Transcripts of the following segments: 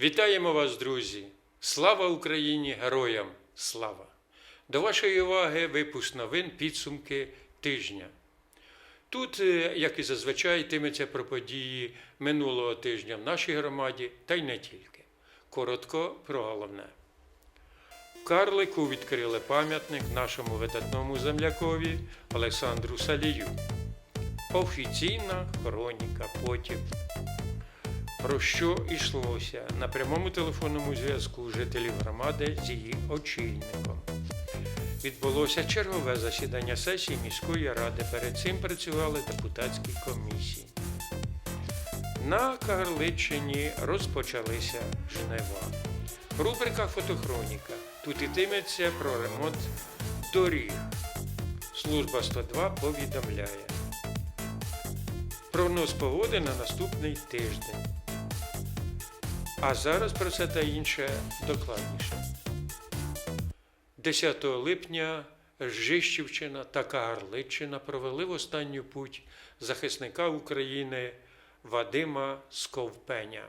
Вітаємо вас, друзі! Слава Україні! Героям! Слава! До вашої уваги випуск новин підсумки тижня. Тут, е, як і зазвичай, йтиметься про події минулого тижня в нашій громаді, та й не тільки. Коротко про головне. Карлику відкрили пам'ятник нашому видатному землякові Олександру Салію. Офіційна хроніка потім. Про що йшлося на прямому телефонному зв'язку жителів громади з її очільником. Відбулося чергове засідання сесії міської ради. Перед цим працювали депутатські комісії. На Кагарличині розпочалися жнива. Рубрика Фотохроніка. Тут йтиметься про ремонт доріг. Служба 102 повідомляє. Прогноз погоди на наступний тиждень. А зараз про це та інше докладніше. 10 липня Жищівщина та Кагарличчина провели в останню путь захисника України Вадима Сковпеня.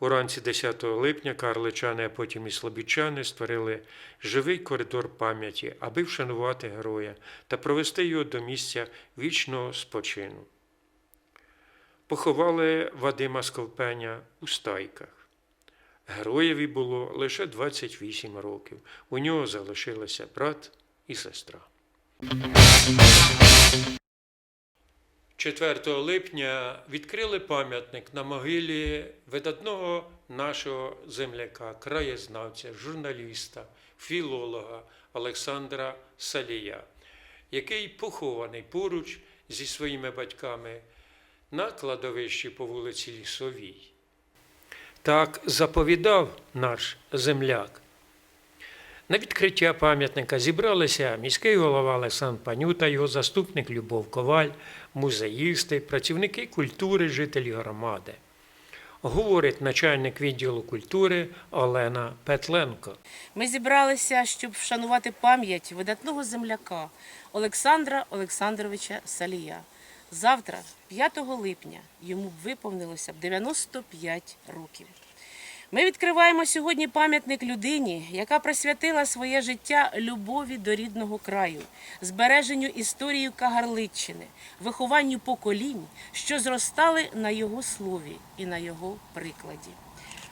Уранці 10 липня карличани, а потім і слобідчани створили живий коридор пам'яті, аби вшанувати героя та провести його до місця вічного спочину. Поховали Вадима Сковпеня у стайках. Героєві було лише 28 років. У нього залишилися брат і сестра. 4 липня відкрили пам'ятник на могилі видатного нашого земляка, краєзнавця, журналіста, філолога Олександра Салія, який похований поруч зі своїми батьками на кладовищі по вулиці Лісовій. Так заповідав наш земляк. На відкриття пам'ятника зібралися міський голова Олександр Панюта, його заступник Любов Коваль, музеїсти, працівники культури, жителі громади. Говорить начальник відділу культури Олена Петленко. Ми зібралися, щоб вшанувати пам'ять видатного земляка Олександра Олександровича Салія. Завтра, 5 липня, йому виповнилося б 95 років. Ми відкриваємо сьогодні пам'ятник людині, яка присвятила своє життя любові до рідного краю, збереженню історії Кагарличчини, вихованню поколінь, що зростали на його слові і на його прикладі.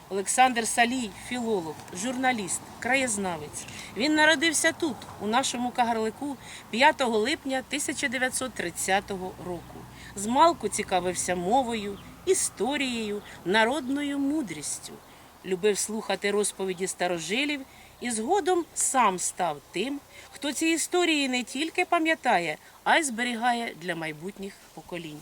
Олександр Салій, філолог, журналіст, краєзнавець. Він народився тут, у нашому Кагарлику, 5 липня 1930 року. Змалку цікавився мовою, історією, народною мудрістю. Любив слухати розповіді старожилів і згодом сам став тим, хто ці історії не тільки пам'ятає, а й зберігає для майбутніх поколінь.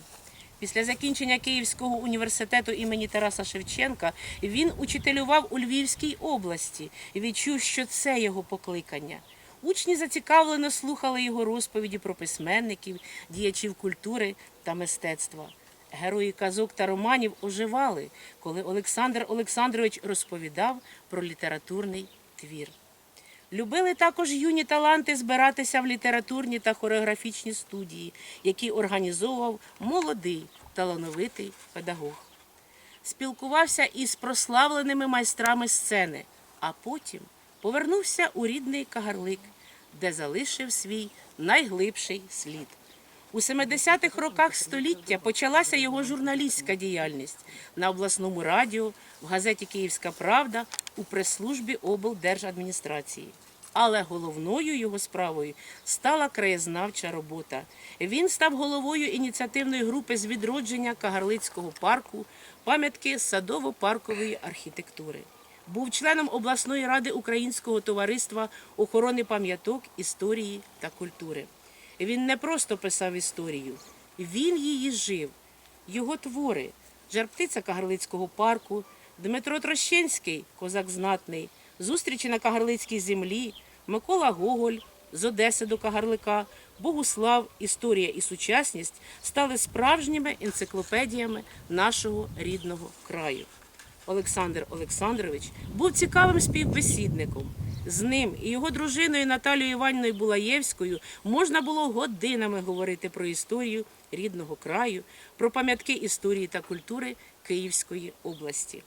Після закінчення Київського університету імені Тараса Шевченка він учителював у Львівській області і відчув, що це його покликання. Учні зацікавлено слухали його розповіді про письменників, діячів культури та мистецтва. Герої казок та романів оживали, коли Олександр Олександрович розповідав про літературний твір. Любили також юні таланти збиратися в літературні та хореографічні студії, які організовував молодий талановитий педагог. Спілкувався із прославленими майстрами сцени, а потім повернувся у рідний Кагарлик, де залишив свій найглибший слід. У 70-х роках століття почалася його журналістська діяльність на обласному радіо, в газеті Київська Правда, у прес-службі облдержадміністрації. Але головною його справою стала краєзнавча робота. Він став головою ініціативної групи з відродження Кагарлицького парку, пам'ятки садово-паркової архітектури. Був членом обласної ради Українського товариства охорони пам'яток, історії та культури. Він не просто писав історію, він її жив. Його твори Жарптиця Кагарлицького парку, Дмитро Трощенський, козак знатний, зустрічі на Кагарлицькій землі, Микола Гоголь з Одеси до Кагарлика, Богуслав, Історія і сучасність стали справжніми енциклопедіями нашого рідного краю. Олександр Олександрович був цікавим співбесідником. З ним і його дружиною Наталією Іванівною Булаєвською можна було годинами говорити про історію рідного краю, про пам'ятки історії та культури Київської області.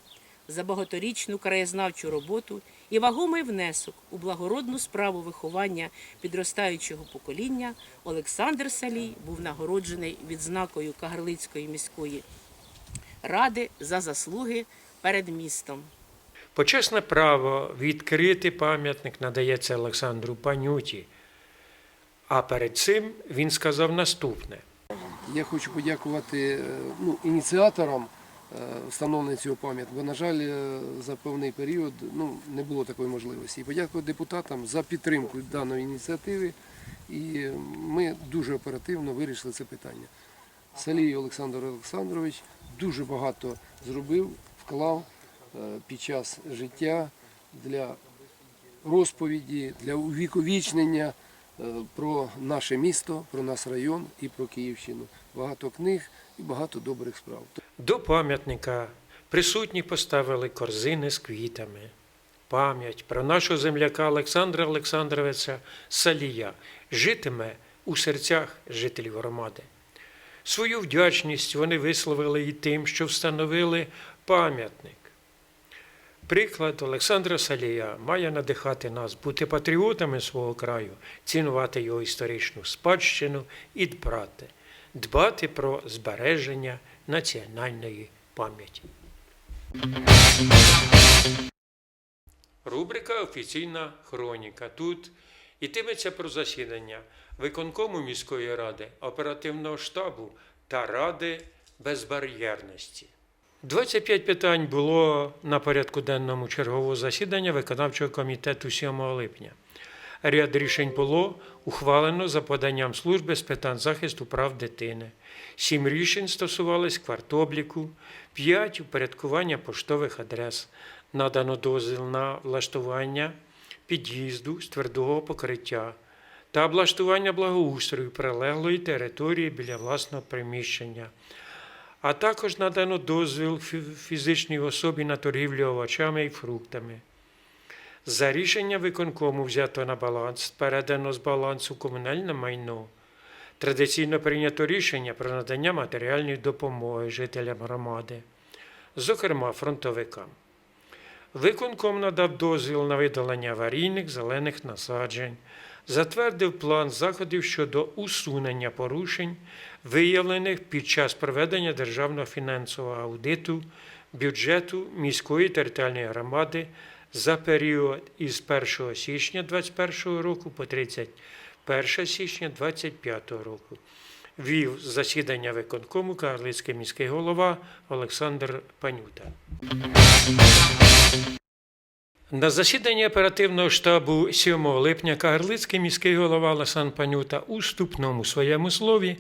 за багаторічну краєзнавчу роботу і вагомий внесок у благородну справу виховання підростаючого покоління Олександр Салій був нагороджений відзнакою Кагарлицької міської ради за заслуги перед містом. Почесне право відкрити пам'ятник надається Олександру Панюті. А перед цим він сказав наступне. Я хочу подякувати е, ну, ініціаторам е, встановлення цього пам'ятника, на жаль, е, за певний період ну, не було такої можливості. І подякувати депутатам за підтримку даної ініціативи. І ми дуже оперативно вирішили це питання. Салій Олександр Олександрович дуже багато зробив, вклав під час життя для розповіді, для увіковічнення е, про наше місто, про наш район і про Київщину. Багато книг і багато добрих справ. До пам'ятника присутні поставили корзини з квітами. Пам'ять про нашого земляка Олександра Олександровича Салія житиме у серцях жителів громади. Свою вдячність вони висловили і тим, що встановили пам'ятник. Приклад Олександра Салія має надихати нас бути патріотами свого краю, цінувати його історичну спадщину і дбати, дбати про збереження національної пам'яті. Рубрика Офіційна хроніка. Тут йтиметься про засідання виконкому міської ради, оперативного штабу та ради безбар'єрності. 25 питань було на порядку денному чергового засідання виконавчого комітету 7 липня. Ряд рішень було ухвалено за поданням служби з питань захисту прав дитини. Сім рішень стосувались квартобліку, п'ять упорядкування поштових адрес. Надано дозвіл на влаштування під'їзду з твердого покриття та облаштування благоустрою прилеглої території біля власного приміщення а також надано дозвіл фізичній особі на торгівлю овочами і фруктами. За рішення виконкому взято на баланс, передано з балансу комунальне майно. Традиційно прийнято рішення про надання матеріальної допомоги жителям громади, зокрема фронтовикам. Виконком надав дозвіл на видалення аварійних зелених насаджень, затвердив план заходів щодо усунення порушень, виявлених під час проведення державного фінансового аудиту бюджету міської територіальної громади за період із 1 січня 2021 року по 31 січня 2025 року. Вів засідання виконкому Карлицький міський голова Олександр Панюта. На засіданні оперативного штабу 7 липня Кагарлицький міський голова Ласан Панюта у вступному своєму слові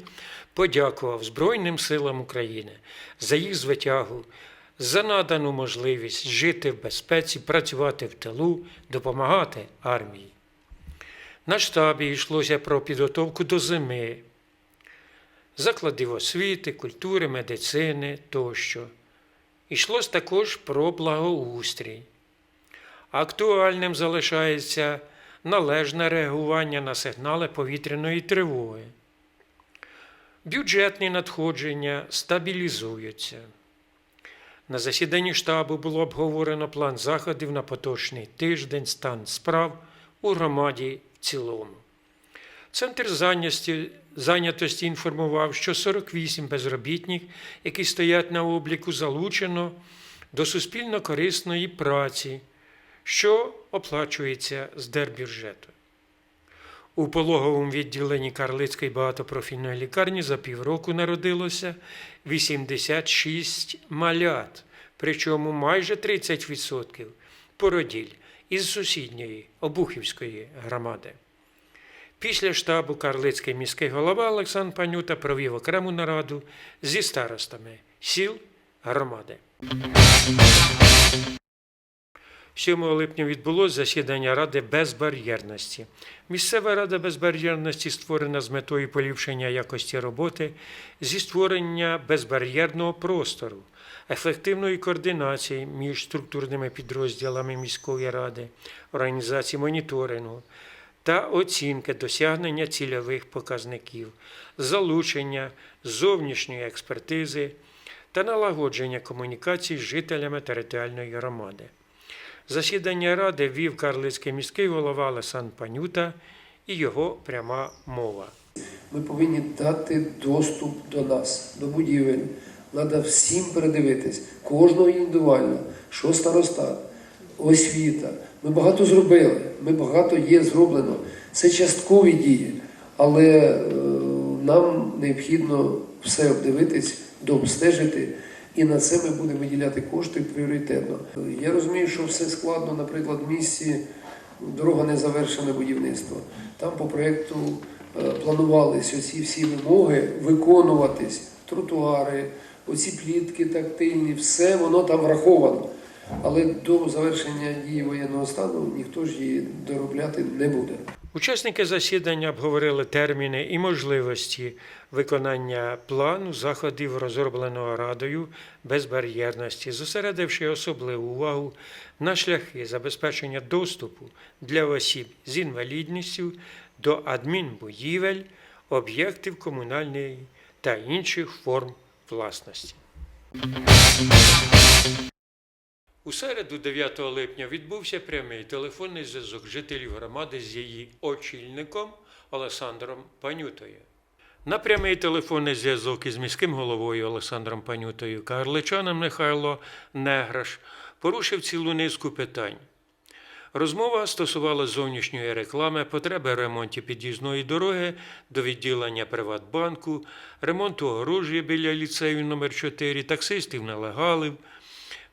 подякував Збройним силам України за їх звитягу, за надану можливість жити в безпеці, працювати в тилу, допомагати армії. На штабі йшлося про підготовку до зими, закладів освіти, культури, медицини тощо. Йшлось також про благоустрій. Актуальним залишається належне реагування на сигнали повітряної тривоги. Бюджетні надходження стабілізуються. На засіданні штабу було обговорено план заходів на поточний тиждень, стан справ у громаді в цілому. Центр зайнятості, зайнятості інформував, що 48 безробітних, які стоять на обліку, залучено до суспільно корисної праці, що оплачується з держбюджету. У пологовому відділенні Карлицької багатопрофільної лікарні за півроку народилося 86 малят, причому майже 30% породіль із сусідньої Обухівської громади. Після штабу Карлицький міський голова Олександр Панюта провів окрему нараду зі старостами сіл громади. 7 липня відбулося засідання Ради безбар'єрності. Місцева рада безбар'єрності створена з метою поліпшення якості роботи зі створення безбар'єрного простору, ефективної координації між структурними підрозділами міської ради, організації моніторингу та оцінки досягнення цільових показників, залучення зовнішньої експертизи та налагодження комунікацій з жителями територіальної громади. Засідання ради вів Карлицький міський голова Олександр Панюта і його пряма мова. Ми повинні дати доступ до нас, до будівель. Треба всім передивитись, кожного індивідуально, що старостат, освіта. Ми багато зробили, ми багато є зроблено. Це часткові дії, але е, нам необхідно все обдивитись, дообстежити. І на це ми будемо виділяти кошти пріоритетно. Я розумію, що все складно, наприклад, в місті дорога не завершене будівництво. Там по проєкту е, планувалися оці всі вимоги виконуватись, тротуари, оці плітки тактильні, все воно там враховано. Але до завершення дії воєнного стану ніхто ж її доробляти не буде. Учасники засідання обговорили терміни і можливості виконання плану заходів, розробленого радою безбар'єрності, зосередивши особливу увагу на шляхи забезпечення доступу для осіб з інвалідністю до адмінбудівель, об'єктів комунальної та інших форм власності. У середу, 9 липня, відбувся прямий телефонний зв'язок жителів громади з її очільником Олександром Панютою. На прямий телефонний зв'язок із міським головою Олександром Панютою карличанин Михайло Неграш порушив цілу низку питань. Розмова стосувалася зовнішньої реклами, потреби ремонту під'їзної дороги до відділення Приватбанку, ремонту огорожі біля ліцею номер 4 таксистів нелегалів,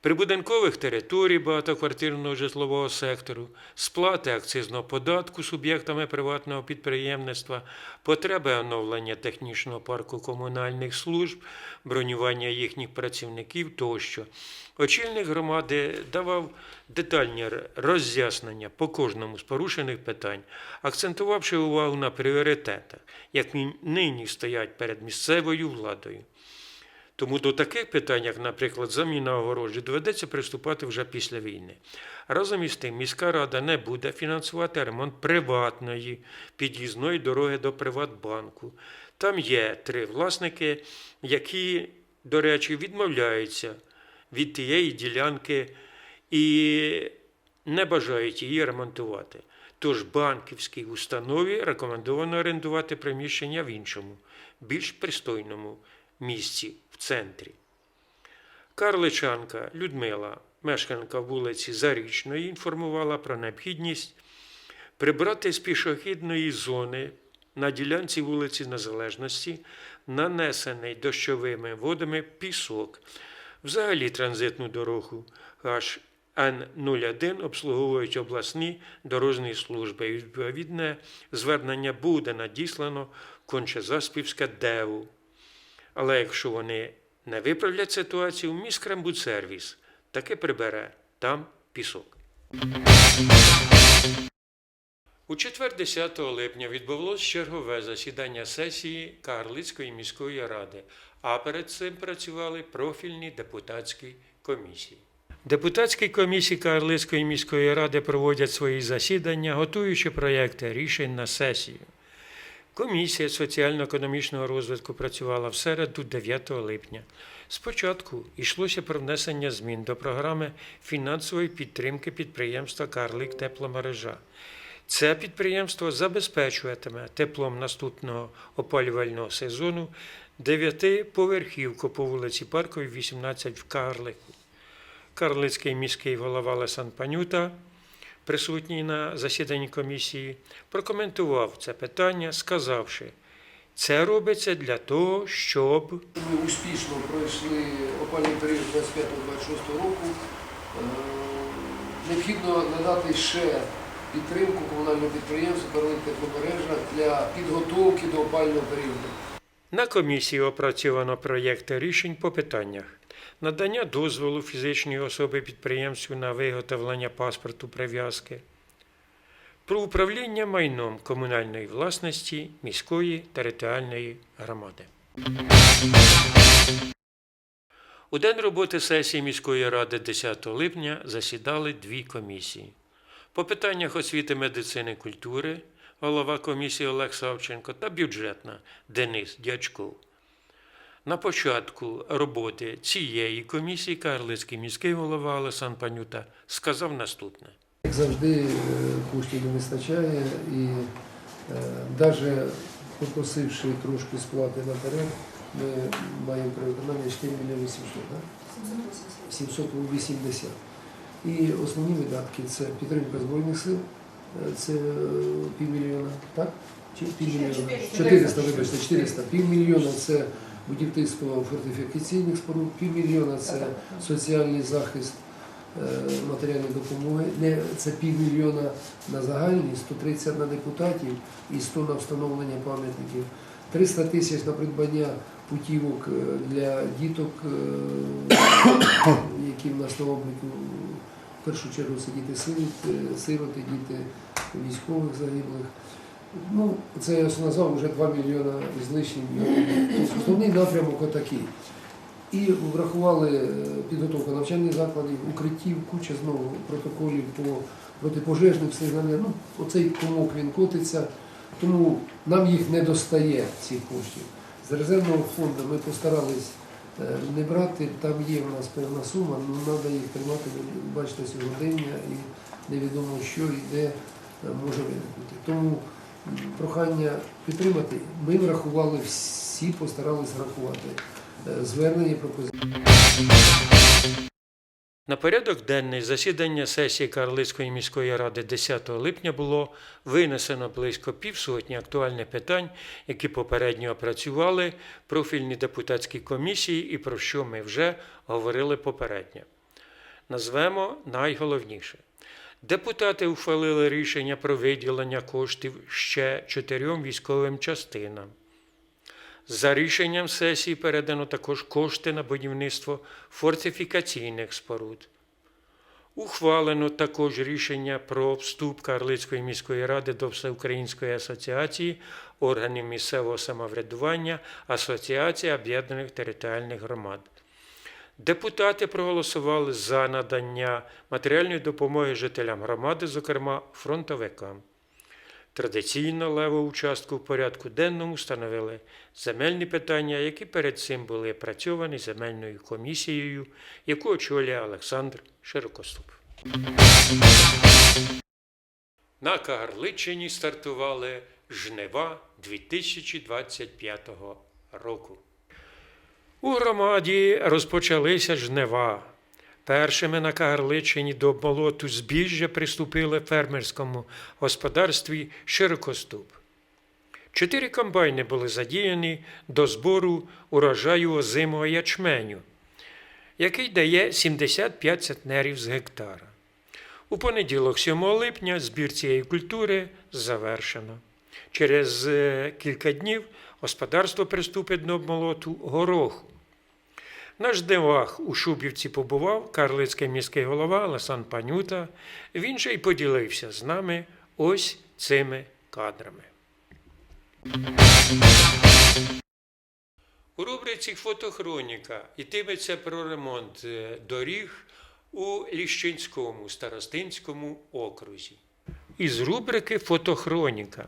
прибудинкових територій багатоквартирного житлового сектору, сплати акцизного податку суб'єктами приватного підприємництва, потреби оновлення технічного парку комунальних служб, бронювання їхніх працівників тощо. Очільник громади давав детальні роз'яснення по кожному з порушених питань, акцентувавши увагу на пріоритетах, які нині стоять перед місцевою владою. Тому до таких питань, як, наприклад, заміна огорожі, доведеться приступати вже після війни. Разом із тим, міська рада не буде фінансувати ремонт приватної під'їзної дороги до Приватбанку. Там є три власники, які, до речі, відмовляються від тієї ділянки і не бажають її ремонтувати. Тож банківській установі рекомендовано орендувати приміщення в іншому, більш пристойному місці в центрі. Карличанка Людмила, мешканка вулиці Зарічної, інформувала про необхідність прибрати з пішохідної зони на ділянці вулиці Незалежності нанесений дощовими водами пісок. Взагалі транзитну дорогу аж Н-01 обслуговують обласні дорожні служби. Відповідне звернення буде надіслано в Кончезаспівське ДЕУ. Але якщо вони не виправлять ситуацію, міськрембудсервіс таки прибере там пісок. У четвер 10 липня відбулося чергове засідання сесії Карлицької міської ради, а перед цим працювали профільні депутатські комісії. Депутатські комісії Карлицької міської ради проводять свої засідання, готуючи проєкти рішень на сесію. Комісія соціально-економічного розвитку працювала в середу 9 липня. Спочатку йшлося про внесення змін до програми фінансової підтримки підприємства Карлик Тепломережа. Це підприємство забезпечуватиме теплом наступного опалювального сезону дев'ятиповерхівку по вулиці Парковій, 18 в Карлику. Карлицький міський голова Лесан Панюта, присутній на засіданні комісії, прокоментував це питання, сказавши, це робиться для того, щоб Ми успішно пройшли опальний період 25-26 року. Е, Необхідно надати ще підтримку комунального підприємства «Карлик тепломережа» для підготовки до опального періоду. На комісії опрацьовано проєкти рішень по питаннях надання дозволу фізичної особи підприємцю на виготовлення паспорту прив'язки, про управління майном комунальної власності міської територіальної громади. У день роботи сесії міської ради 10 липня засідали дві комісії. По питаннях освіти, медицини, культури голова комісії Олег Савченко та бюджетна Денис Дячков. На початку роботи цієї комісії Карлицький міський голова Олександр Панюта сказав наступне. Як завжди, е, коштів не вистачає і навіть попросивши трошки сплати наперед, ми маємо при виконанні 4 мільйони 700, так? 780. І основні видатки це підтримка Збройних сил, е, це е, півмільйона, так? Чи півмільйона? 400, вибачте, 400. Півмільйона це будівництво фортифікаційних споруд, півмільйона це соціальний захист е, матеріальної допомоги. Не, це півмільйона на загальні, 130 на депутатів і 100 на встановлення пам'ятників. 300 тисяч на придбання путівок е, для діток, е, які в нас на обліку. В першу чергу це діти сироти, діти військових загиблих. Ну, це я назвав вже 2 мільйона з лишнім. Основний напрямок отакий. І врахували е, підготовку навчальних закладів, укриттів, куча знову протоколів по протипожежним сигналям. Ну, оцей комок він котиться, тому нам їх не достає цих коштів. З резервного фонду ми постарались е, не брати, там є в нас певна сума, але треба їх тримати, бачите, сьогодення і невідомо що і де е, може виникнути. Тому прохання підтримати. Ми врахували всі, постарались врахувати е, звернення пропозиції. На порядок денний засідання сесії Карлицької міської ради 10 липня було винесено близько півсотні актуальних питань, які попередньо опрацювали профільні депутатські комісії і про що ми вже говорили попередньо. Назвемо найголовніше. Депутати ухвалили рішення про виділення коштів ще чотирьом військовим частинам. За рішенням сесії передано також кошти на будівництво фортифікаційних споруд. Ухвалено також рішення про вступ Карлицької міської ради до Всеукраїнської асоціації органів місцевого самоврядування Асоціації об'єднаних територіальних громад. Депутати проголосували за надання матеріальної допомоги жителям громади, зокрема фронтовикам. Традиційно леву участку в порядку денному становили земельні питання, які перед цим були опрацьовані земельною комісією, яку очолює Олександр Широкоступ. На Кагарличині стартували жнива 2025 року. У громаді розпочалися жнива. Першими на Кагарличині до болоту збіжжя приступили фермерському господарстві Широкоступ. Чотири комбайни були задіяні до збору урожаю озимого ячменю, який дає 75 центнерів з гектара. У понеділок, 7 липня, збір цієї культури завершено. Через е, кілька днів господарство приступить до обмолоту гороху. На ждивах у Шубівці побував карлицький міський голова Олександр Панюта. Він же й поділився з нами ось цими кадрами. У рубриці Фотохроніка йтиметься про ремонт е, доріг у Ліщинському старостинському окрузі. Із рубрики Фотохроніка.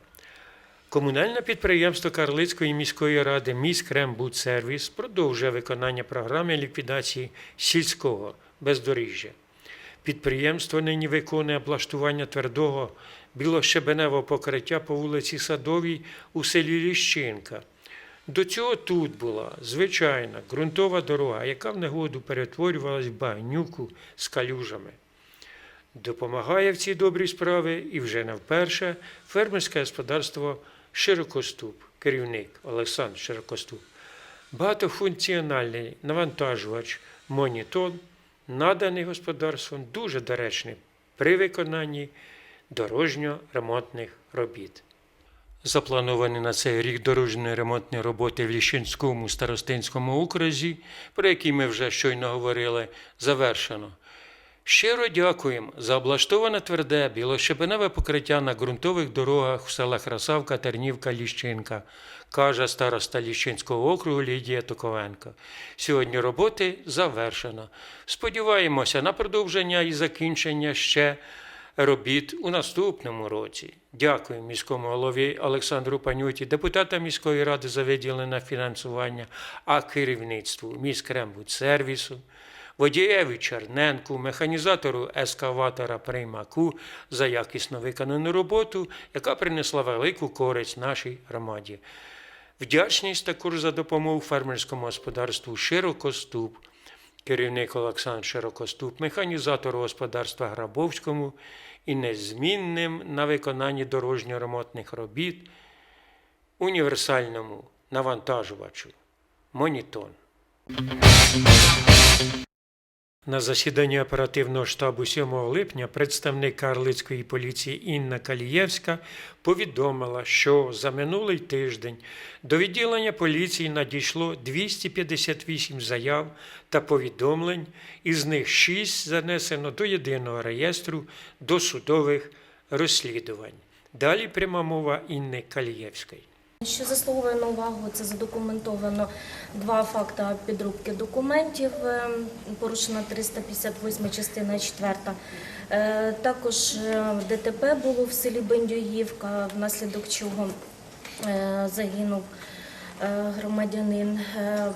Комунальне підприємство Карлицької міської ради «Міськрембудсервіс» продовжує виконання програми ліквідації сільського бездоріжжя. Підприємство нині виконує облаштування твердого білощебеневого покриття по вулиці Садовій у селі Ліщинка. До цього тут була звичайна ґрунтова дорога, яка в негоду перетворювалась в багнюку з калюжами. Допомагає в цій добрій справі і вже не вперше фермерське господарство Широкоступ, керівник Олександр Широкоступ. Багатофункціональний навантажувач монітон, наданий господарством, дуже доречний при виконанні дорожньо-ремонтних робіт. Заплановані на цей рік дорожньої ремонтні роботи в Ліщинському старостинському окрузі, про які ми вже щойно говорили, завершено. Щиро дякуємо за облаштоване тверде білощебеневе покриття на ґрунтових дорогах в селах Красавка, Тернівка, Ліщинка, каже староста Ліщинського округу Лідія Токовенко. Сьогодні роботи завершено. Сподіваємося на продовження і закінчення ще робіт у наступному році. Дякую міському голові Олександру Панюті, депутатам міської ради за виділене фінансування, а керівництву міськрембудсервісу, водієві Черненку, механізатору ескаватора Приймаку за якісно виконану роботу, яка принесла велику користь нашій громаді. Вдячність також за допомогу фермерському господарству Широкоступ, керівник Олександр Широкоступ, механізатору господарства Грабовському і незмінним на виконанні дорожньо-ремонтних робіт універсальному навантажувачу Монітон. На засіданні оперативного штабу 7 липня представник Карлицької поліції Інна Калієвська повідомила, що за минулий тиждень до відділення поліції надійшло 258 заяв та повідомлень, із них 6 занесено до єдиного реєстру досудових розслідувань. Далі пряма мова Інни Калієвської. Що заслуговує на увагу, це задокументовано два факти підробки документів, е, порушена 358 частина 4. Е, Також е, ДТП було в селі Бендюївка, внаслідок чого загинув громадянин.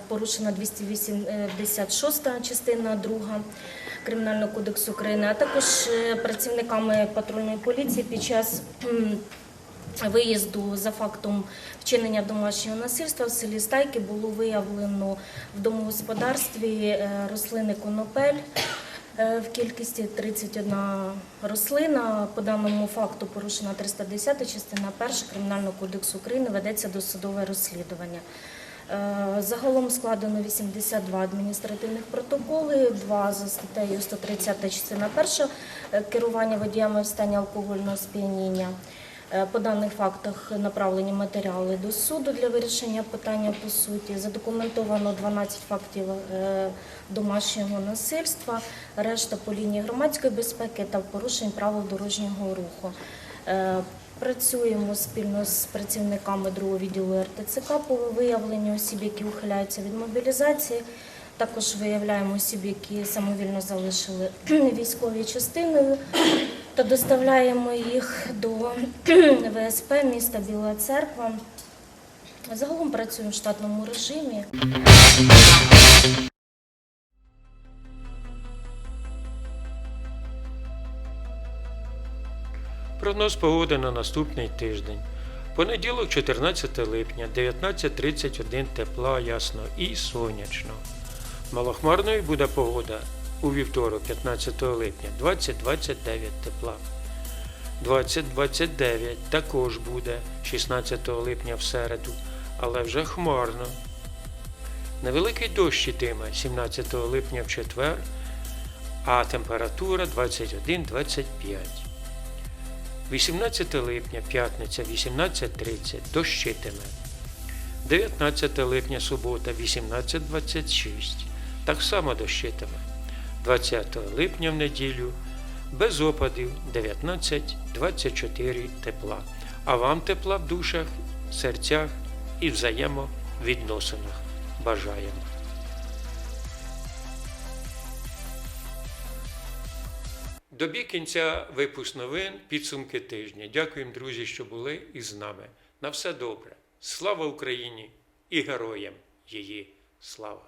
Порушена 286 частина 2 Кримінального кодексу України, а також працівниками патрульної поліції під час виїзду за фактом вчинення домашнього насильства в селі Стайки було виявлено в домогосподарстві е, рослини конопель е, в кількості 31 рослина. По даному факту порушена 310 частина 1 Кримінального кодексу України ведеться досудове розслідування. Е, Загалом складено 82 адміністративних протоколи, два за статтею 130 частина 1 е, керування водіями в стані алкогольного сп'яніння. Е, По даних фактах направлені матеріали до суду для вирішення питання по суті. Задокументовано 12 фактів е, домашнього насильства, решта по лінії громадської безпеки та порушень правил дорожнього руху. Е, Працюємо спільно з працівниками другого відділу РТЦК по виявленню осіб, які ухиляються від мобілізації. Також виявляємо осіб, які самовільно залишили військові частини та доставляємо їх до ВСП міста Біла Церква. Загалом працюємо в штатному режимі. Прогноз погоди на наступний тиждень. Понеділок, 14 липня, 19.31 тепла, ясно і сонячно. Малохмарною буде погода у вівторок, 15 липня, 20-29 тепла. 20-29 також буде 16 липня в середу, але вже хмарно. Невеликий дощ йтиме 17 липня в четвер, а температура 21-25. 18 липня, п'ятниця, 18.30, дощитиме. 19 липня, субота, 18.26, так само дощитиме. 20 липня в неділю, без опадів, 19.24 тепла. А вам тепла в душах, серцях і взаємовідносинах. Бажаємо. Добі кінця випуск новин, підсумки тижня. Дякуємо, друзі, що були із нами. На все добре. Слава Україні і героям її слава!